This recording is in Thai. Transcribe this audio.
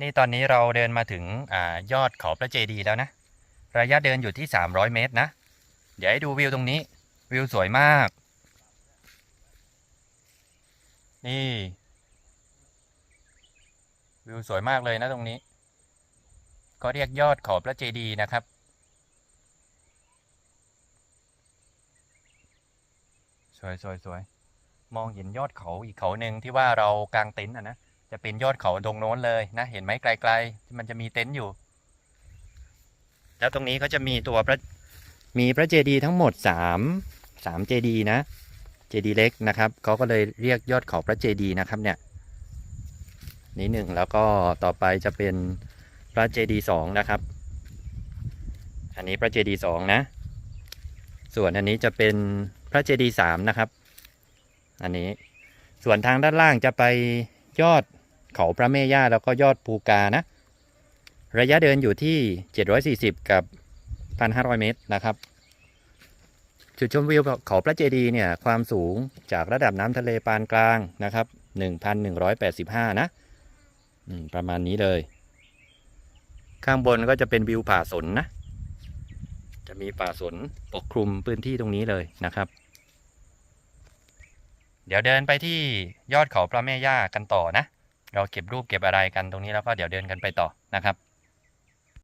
นี่ตอนนี้เราเดินมาถึงอยอดเขาพระเจดีย์แล้วนะ ระยะเดินอยู่ที่ 300 เมตรนะ เดี๋ยวให้ดูวิวตรงนี้ วิวสวยมาก นี่ วิวสวยมากเลยนะตรงนี้ ก็เรียกยอดเขาพระเจดีย์นะครับสวยสวยสวยมองเห็นยอดเขาอีกเขาหนึ่งที่ว่าเรากางเต็นท์อะนะ จะเป็นยอดเขาตรงโน้นเลยนะเห็นไหมไกลๆที่มันจะมีเต็นท์อยู่ แล้วตรงนี้ก็จะมีตัวพระมีพระเจดีย์ทั้งหมดสามสามเจดีย์นะเจดีย์เล็กนะครับเขาก็เลยเรียกยอดเขาพระเจดีย์นะครับเนี่ยนี่หนึ่งแล้วก็ต่อไปจะเป็นพระเจดีย์สองนะครับ อันนี้พระเจดีย์สองนะ ส่วนอันนี้จะเป็นพระเจดีย์สามนะครับ อันนี้ส่วนทางด้านล่างจะไปยอด เขาพระแม่ย่าแล้วก็ยอดภูกานะ ระยะเดินอยู่ที่ 740 กับ 1,500 เมตรนะครับ จุดชมวิวเขาพระเจดีย์เนี่ยความสูงจากระดับน้ำทะเลปานกลางนะครับ 1,185 นะอืมประมาณนี้เลย ข้างบนก็จะเป็นวิวป่าสนนะ จะมีป่าสนปกคลุมพื้นที่ตรงนี้เลยนะครับเดี๋ยวเดินไปที่ยอดเขาพระแม่ย่ากันต่อนะ เราเก็บรูปเก็บอะไรกันตรงนี้แล้วก็เดี๋ยวเดินกันไปต่อนะครับ